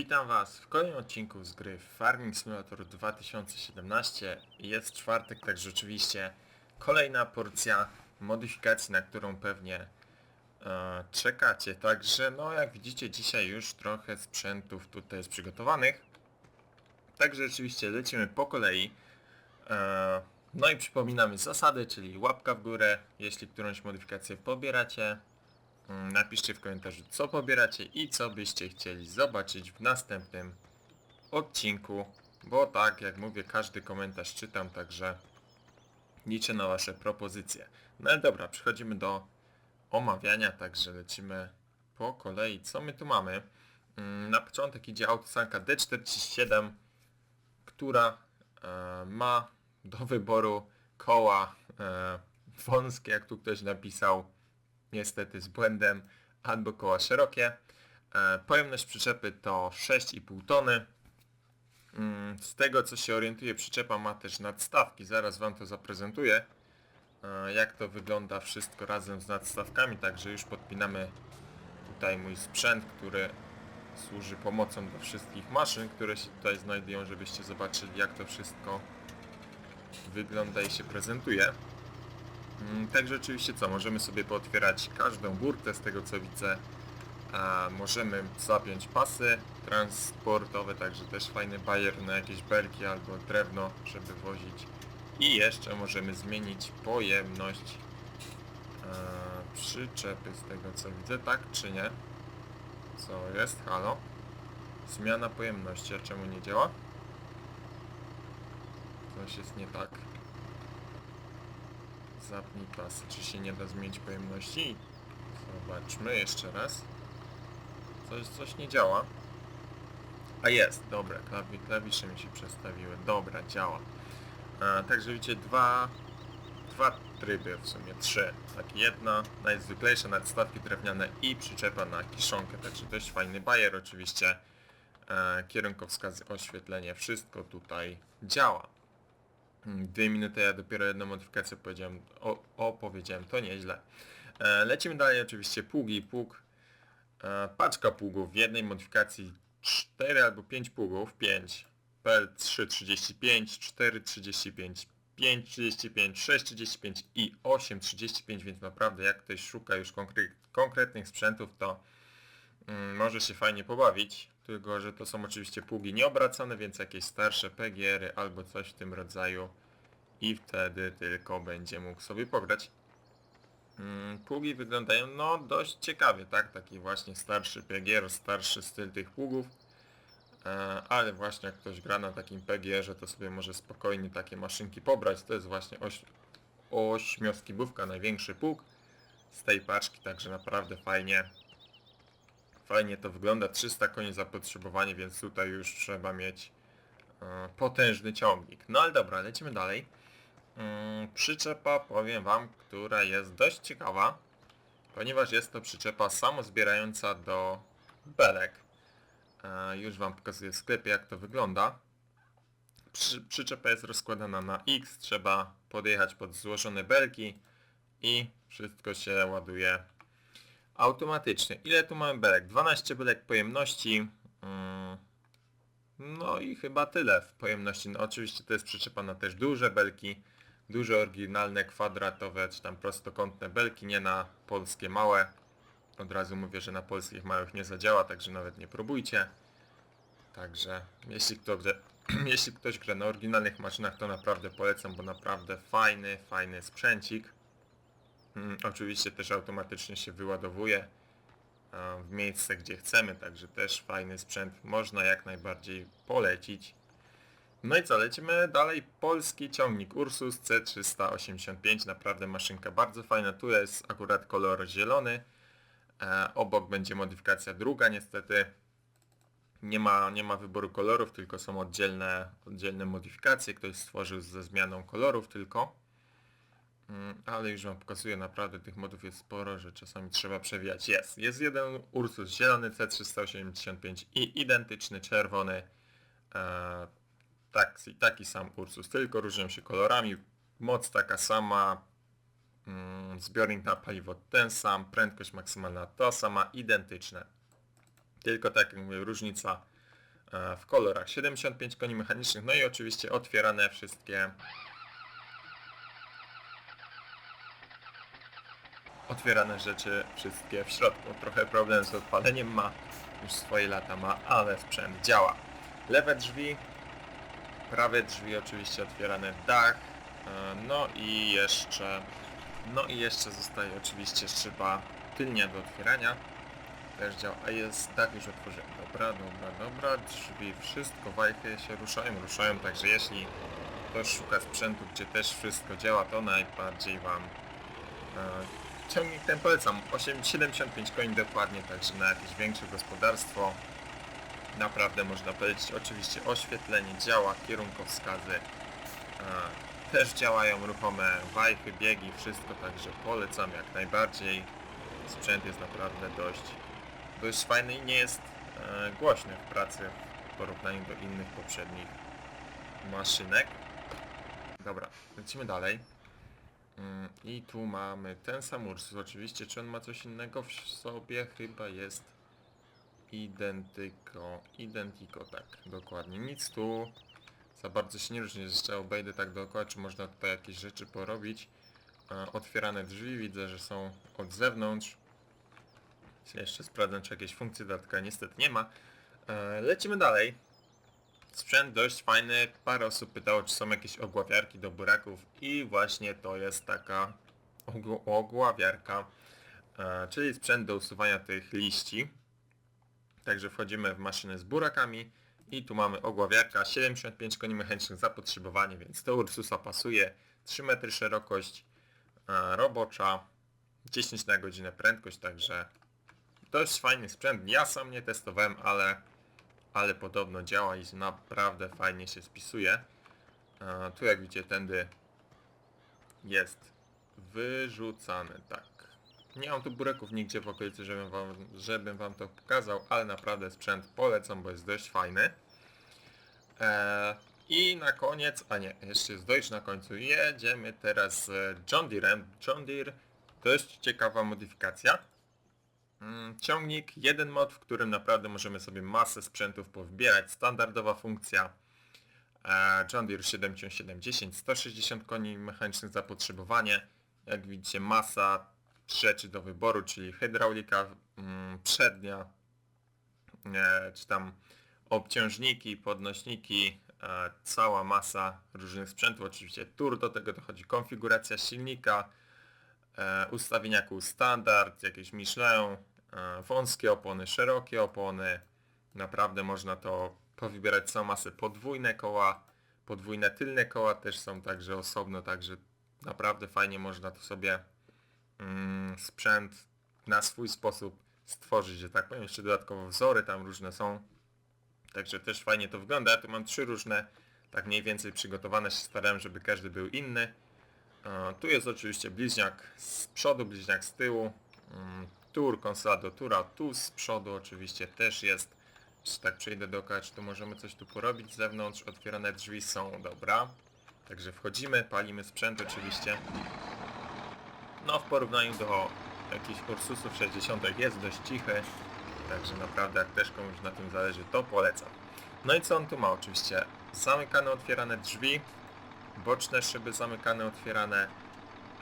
Witam Was w kolejnym odcinku z gry Farming Simulator 2017. Jest czwartek, tak rzeczywiście kolejna porcja modyfikacji, na którą pewnie e, czekacie. Także no jak widzicie dzisiaj już trochę sprzętów tutaj jest przygotowanych. Także rzeczywiście lecimy po kolei. E, no i przypominamy zasady, czyli łapka w górę, jeśli którąś modyfikację pobieracie. Mm, Napiszcie w komentarzu co pobieracie i co byście chcieli zobaczyć w następnym odcinku, bo tak jak mówię każdy komentarz czytam, także liczę na wasze propozycje. No dobra, przechodzimy do omawiania, także lecimy po kolei. Co my tu mamy? Mm, Na początek idzie autosanka D47, która e, ma do wyboru koła e, wąskie, jak tu ktoś napisał, niestety z błędem, albo koła szerokie. E, pojemność przyczepy to 6,5 tony. Mm, Z tego co się orientuję, przyczepa ma też nadstawki, zaraz Wam to zaprezentuję. E, Jak to wygląda wszystko razem z nadstawkami, także już podpinamy tutaj mój sprzęt, który służy pomocą do wszystkich maszyn, które się tutaj znajdują, żebyście zobaczyli jak to wszystko wygląda i się prezentuje. Mm, Także oczywiście co, możemy sobie pootwierać każdą burtę z tego co widzę. Możemy zapiąć pasy transportowe, także też fajny bajer na jakieś belki albo drewno, żeby wozić. I jeszcze możemy zmienić pojemność przyczepy z tego co widzę, tak czy nie? Co jest? Halo? Zmiana pojemności, a czemu nie działa? Coś jest nie tak. Zapnij pasy. Czy się nie da zmienić pojemności? Zobaczmy jeszcze raz. Coś, coś nie działa. A jest, dobra, klawi, klawisze mi się przestawiły. Dobra, działa. A, także widzicie, dwa, dwa tryby, w sumie trzy. Tak, jedna najzwyklejsza, nadstawki drewniane i przyczepa na kiszonkę. Także dość fajny bajer oczywiście. E, kierunkowskazy, oświetlenie, wszystko tutaj działa. Mm, Dwie minuty, ja dopiero jedną modyfikację powiedziałem, opowiedziałem, to nieźle. E, lecimy dalej, oczywiście pługi, pług, e, paczka pługów. W jednej modyfikacji 4 albo 5 pługów, 5, PL 335, 435, 535, 635 i 835, więc naprawdę jak ktoś szuka już konkre konkretnych sprzętów, to może się fajnie pobawić, tylko że to są oczywiście pługi nieobracane, więc jakieś starsze PGR-y albo coś w tym rodzaju i wtedy tylko będzie mógł sobie pograć. Mm, Pługi wyglądają no dość ciekawie, tak? Taki właśnie starszy PGR, starszy styl tych pługów. E, ale właśnie jak ktoś gra na takim PGR-ze, to sobie może spokojnie takie maszynki pobrać. To jest właśnie oś, ośmioskibówka, największy pług z tej paczki, także naprawdę fajnie fajnie to wygląda. 300 koni zapotrzebowanie, więc tutaj już trzeba mieć e, potężny ciągnik. No ale dobra, lecimy dalej. Mm, przyczepa, powiem Wam, która jest dość ciekawa, ponieważ jest to przyczepa samozbierająca do belek. E, już Wam pokazuję w sklepie, jak to wygląda. Przy, przyczepa jest rozkładana na X, trzeba podjechać pod złożone belki i wszystko się ładuje automatycznie. Ile tu mamy belek? 12 belek pojemności. Mm, No i chyba tyle w pojemności. No oczywiście to jest przyczepa na też duże belki, duże oryginalne, kwadratowe czy tam prostokątne belki, nie na polskie małe. Od razu mówię, że na polskich małych nie zadziała, także nawet nie próbujcie. Także jeśli ktoś, jeśli ktoś gra na oryginalnych maszynach, to naprawdę polecam, bo naprawdę fajny, fajny sprzęcik. Mm, Oczywiście też automatycznie się wyładowuje w miejsce, gdzie chcemy, także też fajny sprzęt, można jak najbardziej polecić. No i co, lecimy dalej. Polski ciągnik Ursus C385, naprawdę maszynka bardzo fajna, tu jest akurat kolor zielony. E, obok będzie modyfikacja druga, niestety nie ma, nie ma wyboru kolorów, tylko są oddzielne, oddzielne modyfikacje, ktoś stworzył ze zmianą kolorów tylko. Mm, ale już Wam pokazuję, naprawdę tych modów jest sporo, że czasami trzeba przewijać. Jest, jest jeden Ursus zielony C385 i identyczny czerwony, e, taki, taki sam Ursus, tylko różnią się kolorami, moc taka sama, mm, zbiornik na paliwo ten sam, prędkość maksymalna ta sama, identyczne. Tylko tak jak mówię, różnica e, w kolorach 75 koni mechanicznych, no i oczywiście otwierane wszystkie otwierane rzeczy wszystkie w środku. Trochę problem z odpaleniem ma, już swoje lata ma, ale sprzęt działa. Lewe drzwi, prawe drzwi oczywiście otwierane dach, e, no i jeszcze, no i jeszcze zostaje oczywiście szyba tylnia do otwierania. Też działa, a jest, dach już otworzyłem. Dobra, dobra, dobra, drzwi, wszystko, wajchy się ruszają, ruszają, także jeśli ktoś szuka sprzętu, gdzie też wszystko działa, to najbardziej Wam e, ciągnik ten polecam. 8, 75 koni dokładnie, także na jakieś większe gospodarstwo naprawdę można powiedzieć. Oczywiście oświetlenie działa, kierunkowskazy e, też działają, ruchome wajchy, biegi, wszystko, także polecam jak najbardziej. Sprzęt jest naprawdę dość, dość fajny i nie jest e, głośny w pracy w porównaniu do innych poprzednich maszynek. Dobra, lecimy dalej. Mm, I tu mamy ten sam Ursus oczywiście, czy on ma coś innego w sobie? Chyba jest identyko, identiko, tak, dokładnie. Nic tu za bardzo się nie różni, jeszcze obejdę tak dookoła, czy można tutaj jakieś rzeczy porobić. E, otwierane drzwi, widzę, że są od zewnątrz. Jeszcze sprawdzę, czy jakieś funkcje dodatkowe niestety nie ma. E, lecimy dalej. Sprzęt dość fajny. Parę osób pytało, czy są jakieś ogławiarki do buraków i właśnie to jest taka ogł- ogławiarka, e, czyli sprzęt do usuwania tych liści. Także wchodzimy w maszynę z burakami i tu mamy ogławiarka, 75 koni mechanicznych zapotrzebowanie, więc do Ursusa pasuje, 3 metry szerokość, e, robocza, 10 na godzinę prędkość, także dość fajny sprzęt. Ja sam nie testowałem, ale ale podobno działa i naprawdę fajnie się spisuje. Tu jak widzicie tędy jest wyrzucany, tak. Nie mam tu bureków nigdzie w okolicy, żebym wam, żebym wam to pokazał, ale naprawdę sprzęt polecam, bo jest dość fajny. E, I na koniec, a nie, jeszcze jest dojść na końcu, jedziemy teraz z John Deerem. John Deere, dość ciekawa modyfikacja. Ciągnik, jeden mod, w którym naprawdę możemy sobie masę sprzętów powbierać. Standardowa funkcja e, John Deere 7710, 160 koni mechanicznych zapotrzebowanie. Jak widzicie masa rzeczy do wyboru, czyli hydraulika mm, przednia, e, czy tam obciążniki, podnośniki, e, cała masa różnych sprzętów, oczywiście tur do tego dochodzi konfiguracja silnika, ustawienia kół standard, jakieś Michelin, wąskie opony, szerokie opony. Naprawdę można to powybierać całą masę. Podwójne koła, podwójne tylne koła też są także osobno, także naprawdę fajnie można to sobie mm, sprzęt na swój sposób stworzyć, że tak powiem. Jeszcze dodatkowo wzory tam różne są. Także też fajnie to wygląda. Ja tu mam trzy różne, tak mniej więcej przygotowane. Się starałem, żeby każdy był inny. E, Tu jest oczywiście bliźniak z przodu, bliźniak z tyłu. Tur, konsola do tura, tu z przodu oczywiście też jest. Czy tak przejdę dookoła, czy tu możemy coś tu porobić z zewnątrz. Otwierane drzwi są, dobra. Także wchodzimy, palimy sprzęt oczywiście. No w porównaniu do jakichś Ursusów 60 jest dość cichy. Także naprawdę jak też komuś na tym zależy, to polecam. No i co on tu ma? Oczywiście zamykane, otwierane drzwi, boczne szyby zamykane, otwierane.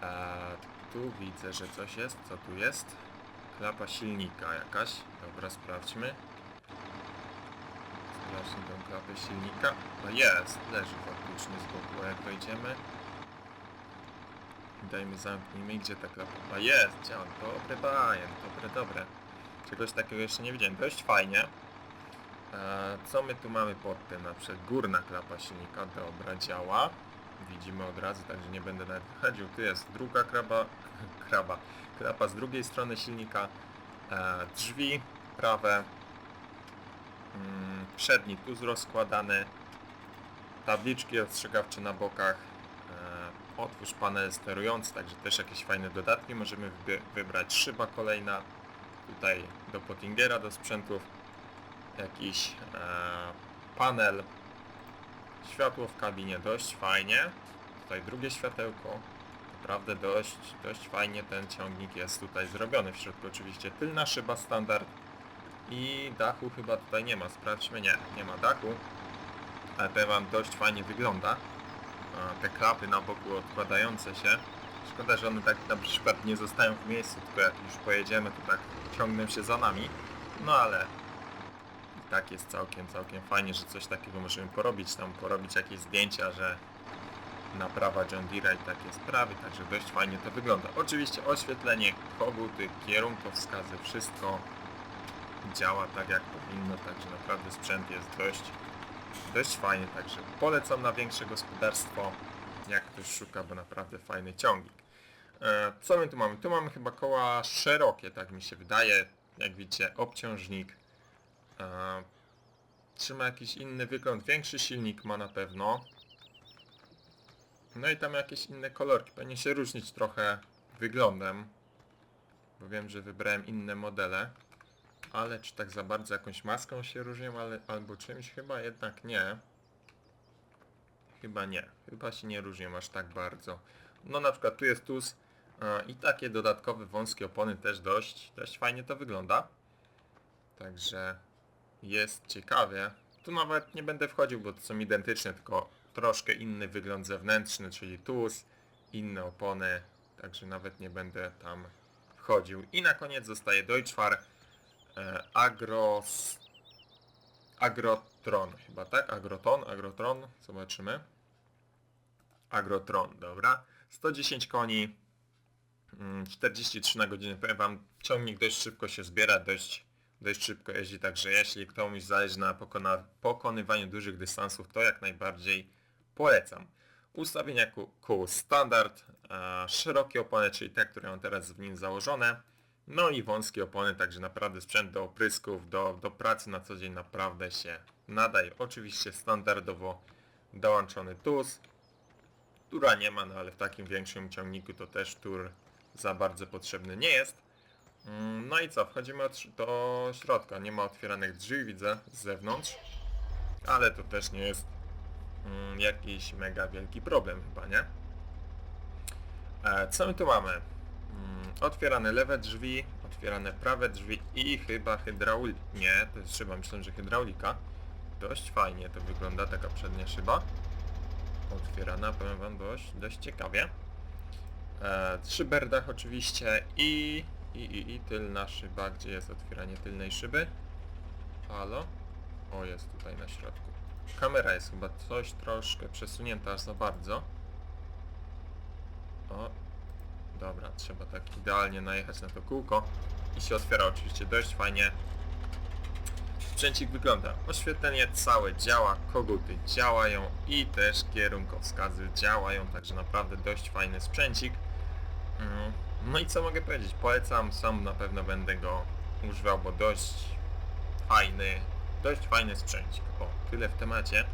A tu widzę, że coś jest. Co tu jest? Klapa silnika jakaś. Dobra, sprawdźmy. Sprawdźmy tą klapę silnika. No jest, leży faktycznie z boku, jak wejdziemy. Dajmy zamknijmy, gdzie ta klapa? A jest, działa. Dobre bajen, dobre, dobre. Czegoś takiego jeszcze nie widziałem. Dość fajnie. E, co my tu mamy pod tym? Na przykład górna klapa silnika, dobra, działa. Widzimy od razu, także nie będę nawet wychodził. Tu jest druga kraba, kraba, klapa z drugiej strony silnika. E, drzwi prawe. Mm, przedni tu rozkładany. Tabliczki ostrzegawcze na bokach. E, otwórz panel sterujący, także też jakieś fajne dodatki możemy wybrać. Szyba kolejna. Tutaj do Pottingera, do sprzętów. Jakiś e, panel. Światło w kabinie, dość fajnie. Tutaj drugie światełko. Naprawdę dość, dość fajnie ten ciągnik jest tutaj zrobiony. W środku oczywiście tylna szyba standard. I dachu chyba tutaj nie ma, sprawdźmy, nie, nie ma dachu. Ale powiem wam, dość fajnie wygląda. Te klapy na boku odkładające się. Szkoda, że one tak na przykład nie zostają w miejscu, tylko jak już pojedziemy, to tak ciągną się za nami. No ale i tak jest całkiem, całkiem fajnie, że coś takiego możemy porobić, tam porobić jakieś zdjęcia, że naprawa John Deere i takie sprawy, także dość fajnie to wygląda. Oczywiście oświetlenie, koguty, kierunkowskazy, wszystko działa tak jak powinno, także naprawdę sprzęt jest dość, dość fajny, także polecam na większe gospodarstwo, jak ktoś szuka, bo naprawdę fajny ciągnik. E, Co my tu mamy? Tu mamy chyba koła szerokie, tak mi się wydaje, jak widzicie, obciążnik. E, Trzyma jakiś inny wygląd, większy silnik ma na pewno. No i tam jakieś inne kolorki. Powinien się różnić trochę wyglądem. Bo wiem, że wybrałem inne modele. Ale czy tak za bardzo jakąś maską się różnią, ale, albo czymś? Chyba jednak nie. Chyba nie. Chyba się nie różnią aż tak bardzo. No na przykład tu jest TUS i takie dodatkowe wąskie opony też dość, dość fajnie to wygląda. Także jest ciekawie. Tu nawet nie będę wchodził, bo to są identyczne, tylko troszkę inny wygląd zewnętrzny, czyli TUS, inne opony, także nawet nie będę tam wchodził. I na koniec zostaje Deutschfar e, Agros... Agrotron chyba, tak? Agroton, Agrotron, zobaczymy. Agrotron, dobra. 110 koni, mm, 43 na godzinę. Powiem wam, ciągnik dość szybko się zbiera, dość, dość szybko jeździ, także jeśli komuś zależy na pokona, pokonywaniu dużych dystansów, to jak najbardziej polecam. Ustawienia kół, standard, e, szerokie opony, czyli te, które mam teraz w nim założone, no i wąskie opony, także naprawdę sprzęt do oprysków, do, do pracy na co dzień naprawdę się nadaje. Oczywiście standardowo dołączony TUS, Tura nie ma, no ale w takim większym ciągniku to też tur za bardzo potrzebny nie jest. Mm, No i co, wchodzimy od, do środka. Nie ma otwieranych drzwi, widzę, z zewnątrz. Ale to też nie jest jakiś mega wielki problem chyba, nie? E, co my tu mamy? Mm, otwierane lewe drzwi, otwierane prawe drzwi i chyba hydraulika. Nie, to jest szyba, myślę, że hydraulika. Dość fajnie to wygląda, taka przednia szyba otwierana, powiem wam dość, dość ciekawie. E, trzy berdach oczywiście i, i, i, i tylna szyba, gdzie jest otwieranie tylnej szyby. Halo? O, jest tutaj na środku. Kamera jest chyba coś troszkę przesunięta aż za bardzo. O, dobra, trzeba tak idealnie najechać na to kółko i się otwiera oczywiście dość fajnie. Sprzęcik wygląda. Oświetlenie całe działa, koguty działają i też kierunkowskazy działają, także naprawdę dość fajny sprzęcik. Mm, No i co mogę powiedzieć? Polecam, sam na pewno będę go używał, bo dość fajny, dość fajny sprzęcik. O, tyle w temacie.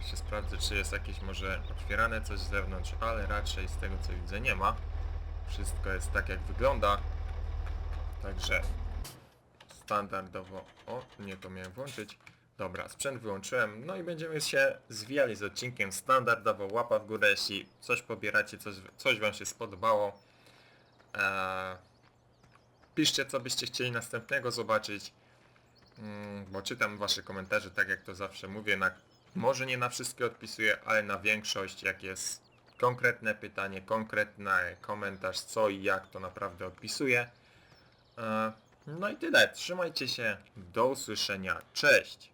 Jeszcze sprawdzę, czy jest jakieś może otwierane coś z zewnątrz, ale raczej z tego co widzę nie ma. Wszystko jest tak jak wygląda. Także standardowo... O, nie to miałem włączyć. Dobra, sprzęt wyłączyłem. No i będziemy się zwijali z odcinkiem standardowo. Łapa w górę, jeśli coś pobieracie, coś, coś Wam się spodobało. Eee, piszcie, co byście chcieli następnego zobaczyć. Mm, bo czytam Wasze komentarze, tak jak to zawsze mówię. Na, może nie na wszystkie odpisuję, ale na większość, jak jest konkretne pytanie, konkretny komentarz, co i jak, to naprawdę odpisuję. E, No i tyle. Trzymajcie się. Do usłyszenia. Cześć.